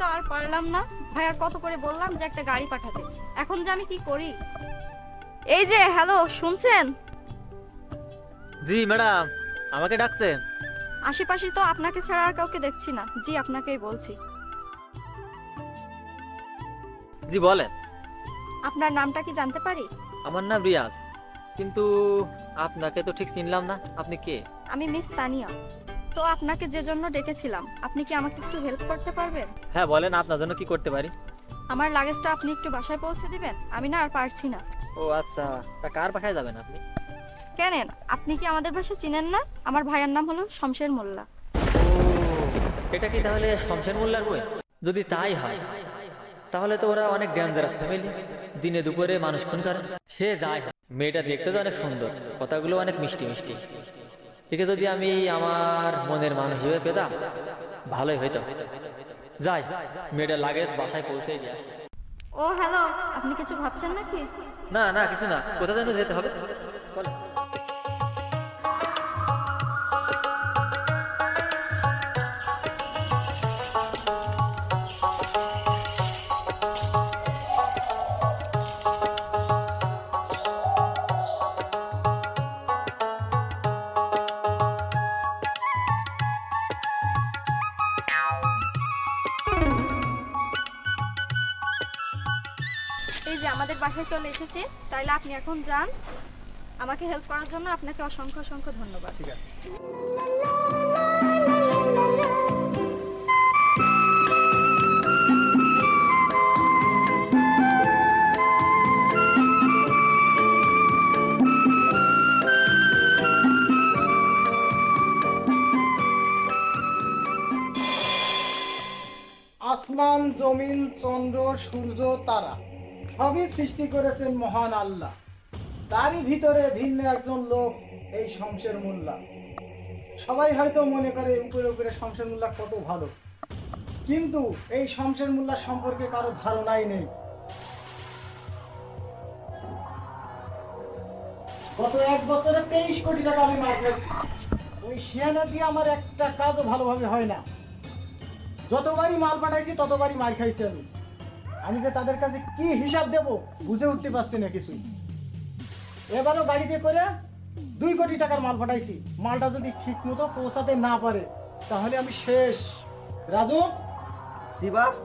বললাম না। ভাইয়ার কত করে বললাম যে একটা গাড়ি পাঠাতে। এখন যে আমি কি করি? এই যে হ্যালো শুনছেন? জি ম্যাডাম আমাকে ডাকছেন। আশেপাশে তো আপনাকে ছাড়া আর কাউকে দেখছি না। জি আপনাকেই বলছি। জি বলেন। আপনার নামটা কি জানতে পারি? আমার নাম রিয়াজ কিন্তু আপনাকে তো ঠিক চিনলাম না। আপনি কে? আমি মিস তানিয়া। তো আপনাকে যে জন্য ডেকেছিলাম আপনি কি আমাকে একটু হেল্প করতে পারবেন? হ্যাঁ বলেন আপনার জন্য কি করতে পারি? আমার লাগেজটা আপনি একটু বাসায় পৌঁছে দিবেন আমি না আর পারছি না। ও আচ্ছা তা কার বাসায় যাবেন আপনি? কেনেন আপনি কি আমাদের বাসা চিনেন না? আমার ভাইয়ার নাম হলো শমশের মোল্লা। এটা কি তাহলে শমশের মোল্লার বই? যদি তাই হয় তাহলে তো ওরা অনেক ডেঞ্জারাস ফ্যামিলি দিনে দুপুরে মানুষ খুন করে। সে যায়। মেয়েটা দেখতে তো অনেক সুন্দর কথাগুলো অনেক মিষ্টি মিষ্টি। একে যদি আমি আমার মনের মানুষ হিসেবে পেতাম ভালোই হইতো। যাই মেয়েটা লাগেজ বাসায় পৌঁছে দিয়ে ও হ্যালো আপনি কিছু ভাবছেন নাকি? না না কিছু না। কোথায় যেন যেতে হবে। বলো। এই যে আমাদের বাসায় চলে এসেছি, তাইলে আপনি এখন যান। আমাকে হেল্প করার জন্য আপনাকে অসংখ্য অসংখ্য ধন্যবাদ। ঠিক আছে। আসমান, জমিন, চন্দ্র, সূর্য, তারা। সবই সৃষ্টি করেছেন মহান আল্লাহ। তারই ভিতরে ভিন্ন একজন লোক এই শমশের মোল্লা। সবাই হয়তো মনে করে উপরে উপরে শমশের মোল্লা কত ভালো। কিন্তু এই শমশের মোল্লা সম্পর্কে কারও ধারণাই নেই। গত এক বছরে তেইশ কোটি টাকা আমি মার খেয়েছি ওই শিয়ানা দিয়ে আমার একটা কাজও ভালোভাবে হয় না। যতবারই মাল পাঠাইছি, ততবারই মার খাইছি আমি। আমি যে তাদের কাছে কি হিসাব দেব বুঝে উঠতে পারছি না কিছুই। এবারও গাড়িতে করে দুই কোটি টাকার মাল পাঠাইছি। মালটা যদি ঠিক মতো পৌঁছাতে না পারে তাহলে আমি শেষ। রাজু? শিবাস?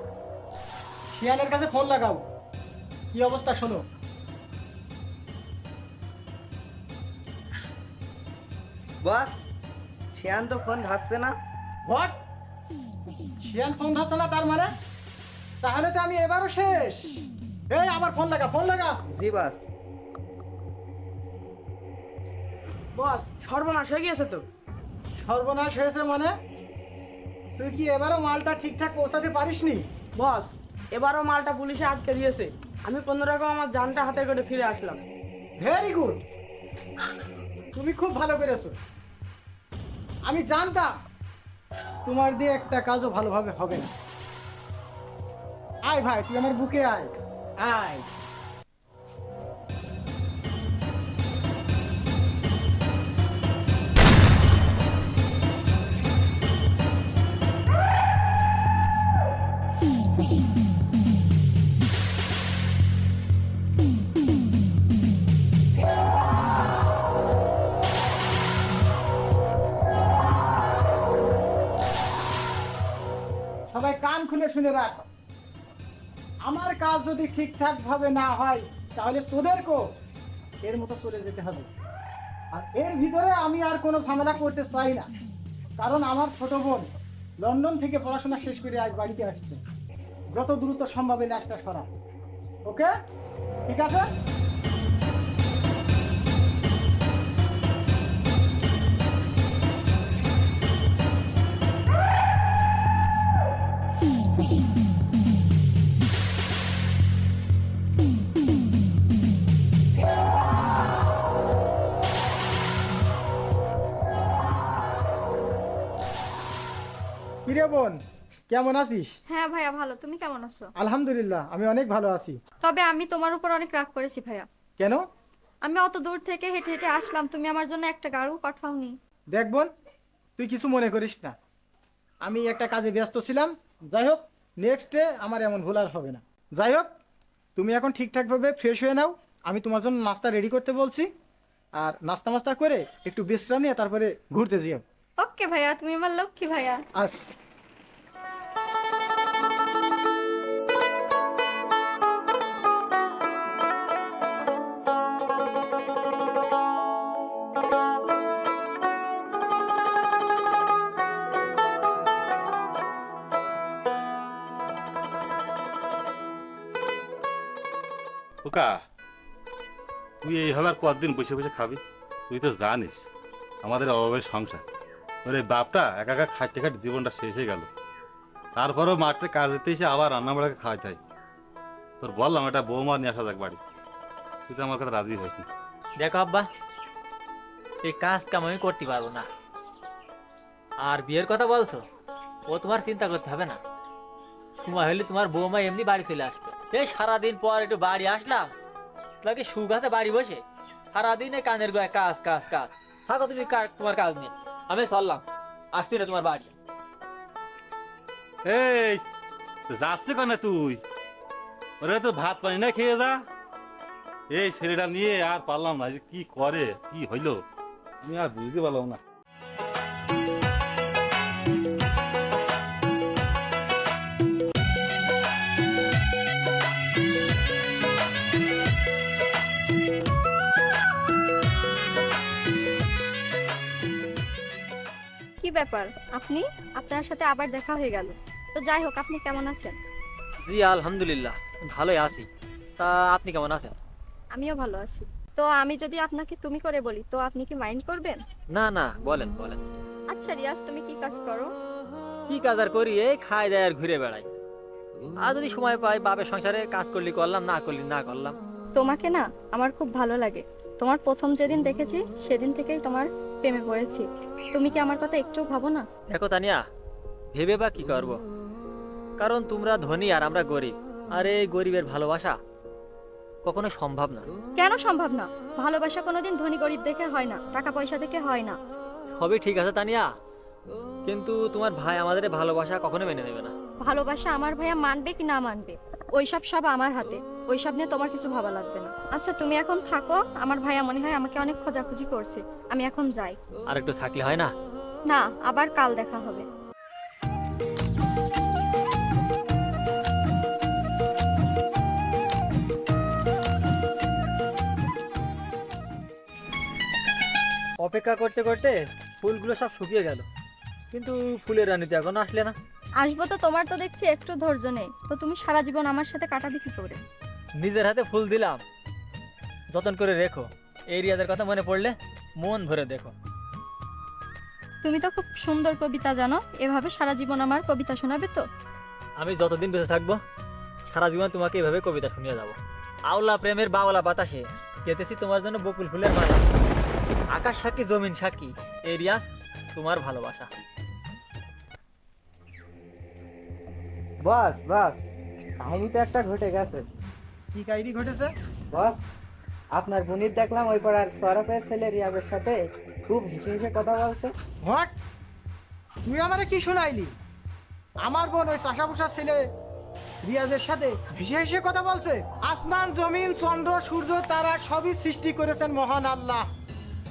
শিয়ালের কাছে ফোন লাগাও। কি অবস্থা শোনো। বস শিয়ান তো ফোন ধরছে না। হোয়াট শিয়াল ফোন ধরছে না তার মানে? তাহলে তো আমি এবারও শেষ। এই আবার ফোন লাগা ফোন লাগা। জি বাস। বস সর্বনাশ হয়ে গিয়েছে তো? সর্বনাশ হয়েছে মানে? তুই কি এবারও মালটা ঠিকঠাক পৌঁছাতে পারিসনি? বস এবারও মালটা পুলিশে আটকে দিয়েছে। আমি কোনো রকম আমার জানটা হাতে করে ফিরে আসলাম। ভেরি গুড তুমি খুব ভালো করেছ। আমি জানতাম তোমার দিয়ে একটা কাজও ভালোভাবে হবে না। আয় ভাই তুই আমার বুকে আয়। আয়। সবাই কান খুলে শুনে রাখ। আমার কাজ যদি ঠিকঠাকভাবে না হয়, তাহলে তোদেরকেও এর মতো চলে যেতে হবে। আর এর ভিতরে আমি আর কোনো ঝামেলা করতে চাই না। কারণ আমার ছোট বোন লন্ডন থেকে পড়াশোনা শেষ করে আজ বাড়িতে আসছে। যত দ্রুত সম্ভব এলে একটা সরা ওকে? ঠিক আছে? কিরে বোন কেমন আছিস? হ্যাঁ ভাইয়া ভালো। তুমি কেমন আছো? আলহামদুলিল্লাহ আমি অনেক ভালো আছি। তবে আমি তোমার উপর অনেক রাগ করেছি ভাইয়া। কেন? আমি অত দূর থেকে হেঁটে হেঁটে আসলাম তুমি আমার জন্য একটা গাড়িও পাঠাওনি। দেখ বোন তুই কিছু মনে করিস না। আমি একটা কাজে ব্যস্ত ছিলাম যাই হোক নেক্সটে আমার এমন ভুল আর হবে না। যাই হোক তুমি এখন ঠিকঠাকভাবে ফ্রেশ হয়ে নাও আমি তোমার জন্য নাস্তা রেডি করতে বলছি। আর নাস্তা মাস্তা করে একটু বিশ্রাম নিয়ে তারপরে ঘুরতে যেও। ওকে ভাইয়া তুমি আমার লক্ষ্মী ভাইয়া। আস। খোকা, তুই এইভাবে আর কতদিন বসে বসে খাবি? তুই তো জানিস, আমাদের অভাবের সংসার। তোর এই বাপটা একা একা খাটতে খাটতে জীবনটা শেষ হয়ে গেল। তারপরেও মাঠে কাজ দিতে এসে আবার রান্না বাড়াকে খাওয়াই তাই তোর বললাম এটা বৌমা নিয়ে আসা যাক বাড়ি। তুই তো আমার কথা রাজি হয়েছিস দেখো আব্বা, এই কাজ কাম আমি করতে পারব না। আর বিয়ের কথা বলছো, ও তোমার চিন্তা করতে হবে না। সময় হলে তোমার বৌমা এমনি বাড়ি চলে আসবে। এই সারাদিন পর একটু বাড়ি আসলাম। তোমাকে সুখ আছে বাড়ি বসে। সারাদিন এই কানের গোয় কাজ কাজ কাজ। থাকো তুমি তোমার কাজ নেই। আমি চললাম। আসছি না তোমার বাড়ি। এই, যাচ্ছে কেন তুই? ওরে তো ভাত পানি না খেয়ে যা। এই ছেলেটা নিয়ে আর পারলাম না যে কি করে, কি হইল? আমি আর বুঝতে পারলাম না। ব্যাপার? আপনি? আপনার সাথে আবার দেখা হয়ে গেল। তো যাই হোক আপনি কেমন আছেন? জি আলহামদুলিল্লাহ। ভালোই আছি। তা আপনি কেমন আছেন? আমিও ভালো আছি। তো আমি যদি আপনাকে তুমি করে বলি তো আপনি কি মাইন্ড করবেন? না না বলেন বলেন। আচ্ছা রিয়াজ তুমি কি কাজ করো? কি কাজ আর করি? এই খাই দায় আর ঘুরে বেড়াই। আর যদি সময় পাই বাপের সংসারে কাজ করলি করলাম না করলি না করলাম। তোমাকে না আমার খুব ভালো লাগে। তোমার প্রথম যেদিন দেখেছি সেদিন থেকেই তোমার প্রেমে পড়েছি। তুমি কি আমার কথা একটু ভাবো না? দেখো তানিয়া ভেবে বা কি করব? কারণ তোমরা ধনী আর আমরা গরিব। আর এই গরিবের ভালোবাসা কখনো সম্ভব না। কেন সম্ভব না? ভালোবাসা কোনোদিন ধনী গরিব দেখে হয় না টাকা পয়সা দেখে হয় না। সবই ঠিক আছে তানিয়া কিন্তু তোমার ভাই আমাদের ভালোবাসা কখনো মেনে নেবে না। ভালোবাসা আমার ভাইয়া মানবে কি না মানবে? ওইসব সব আমার হাতে। ওইসব নিয়ে তোমার কিছু ভাবা লাগবে না। আচ্ছা তুমি এখন থাকো। আমার ভাইয়া মনে হয় আমাকে অনেক খোঁজাখুঁজি করছে। আমি এখন যাই। আর একটু থাকলে হয় না? না আবার কাল দেখা হবে। অপেক্ষা করতে করতে ফুলগুলো সব শুকিয়ে গেল। কিন্তু ফুলের রানী তো এখনও আসলে না। আসব তো তোমার তো দেখছি একটু ধৈর্য নেই। তো তুমি সারা জীবন আমার সাথে কাটাবি কি করে? নিজের হাতে ফুল দিলাম। যতন করে রেখো এই রিয়াদের কথা মনে পড়লে মন ভরে দেখো। তুমি তো খুব সুন্দর কবিতা জানো এভাবে সারা জীবন আমার কবিতা শোনাবে তো? আমি যতদিন বেঁচে থাকব সারা জীবন তোমাকে এভাবে কবিতা শুনিয়ে যাব। আওলা প্রেমের বাওলা বাতাসে কেতেছি তোমার জন্য বকুল ফুলের মালা। আকাশ সাক্ষী জমিন সাক্ষী এই রিয়াজ তোমার ভালোবাসা। বস বস কাহিনী তো একটা ঘটে গেছে। কি কাহিনী ঘটেছে? বস আপনার বোনির দেখলাম ওই পাড়ার সরফের ছেলে রিয়াজের সাথে খুব হেসে হেসে কথা বলছে। হোয়াট? তুই আমারে কি শোনাইলি? আমার বোন ওই চাষা ছেলে রিয়াজের সাথে হেসে কথা বলছে। আসমান জমিন চন্দ্র সূর্য তারা সবই সৃষ্টি করেছেন মহান আল্লাহ।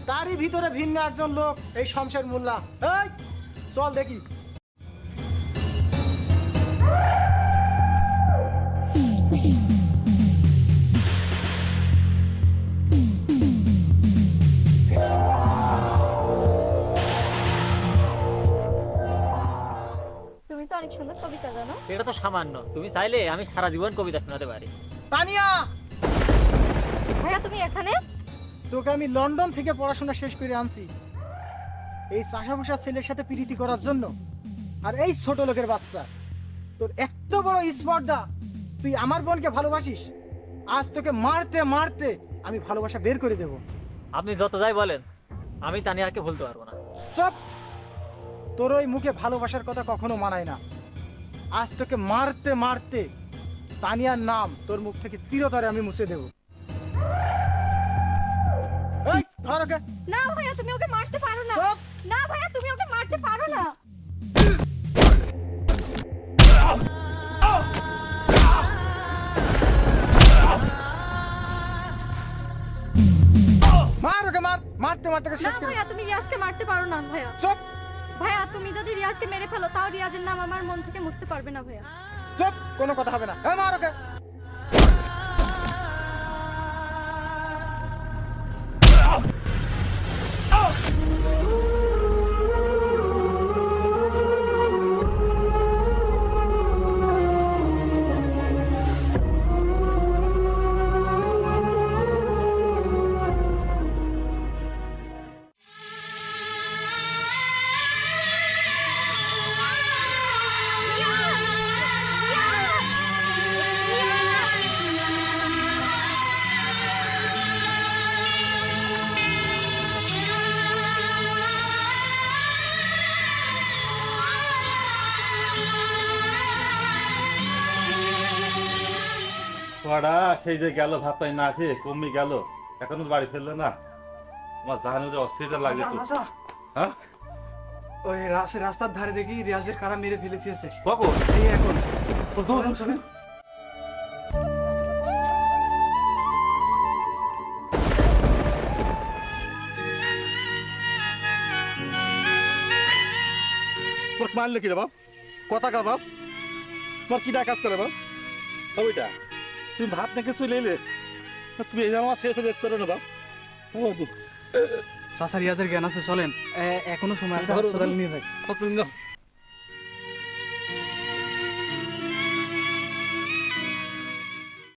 তারই ভিতরে ভিন্ন একজন লোক এই শমশের মোল্লা। এই চল দেখি। এটা তো সামান্য। তুমি চাইলে আমি সারা জীবন কবিতা শোনাতে পারি। তানিয়া! ভাইয়া তুমি এখানে? তোকে আমি লন্ডন থেকে পড়াশোনা শেষ করে আনছি। এই চাষাভুষা ছেলের সাথে প্রীতি করার জন্য। আর এই ছোট লোকের বাচ্চা। তোর এত বড় স্পর্ধা। তুই আমার বোনকে ভালোবাসিস? আজ তোকে মারতে মারতে আমি ভালোবাসা বের করে দেব। আপনি যত যাই বলেন আমি তানিয়াকে ভুলতে পারব না। চপ! তোর ওই মুখে ভালোবাসার কথা কখনো মানায় না। আজ তোকে মারতে মারতে তানিয়ার নাম তোর মুখ থেকে চিরতরে আমি মুছে দেব। ধর ওকে। না ভাইয়া তুমি ওকে মারতে পারো না। না ভাইয়া তুমি ওকে মারতে পারো না। মার ওকে মার। মারতে মারতে শেষ না ভাইয়া তুমি রিয়াজকে মারতে পারো না ভাইয়া। চুপ ভাইয়া, তুমি যদি রিয়াজকে মেরে ফেলো, তাও রিয়াজের নাম আমার মন থেকে মুছতে পারবে না, ভাইয়া। চুপ, কোনো কথা হবে না। হ্যাঁ মার ওরা সেই যে গেল ভাত পাই না খেয়ে কমে গেল। এখনও বাড়ি ফেলল না। তোমার জাহানের অস্থিরতা লাগছে তো। হ্যাঁ? ওই রাস- রাস্তার ধারে দেখি রিয়াজের কারা মেরে ফেলেছে কখন? এই এখন। শোনেন। মারলে কি রে বাপ? কথা কা বাপ? তোমার কি কাজ করে বাপ? ওইটা তুমি ভাব না কিছু লেলে তুমি এই আমার শেষ দেখতে পারো না বাপ। চাষার ইয়াদের রিয়াজের জ্ঞান আছে চলেন। এখনও সময় আছে হাসপাতাল নিয়ে যাই।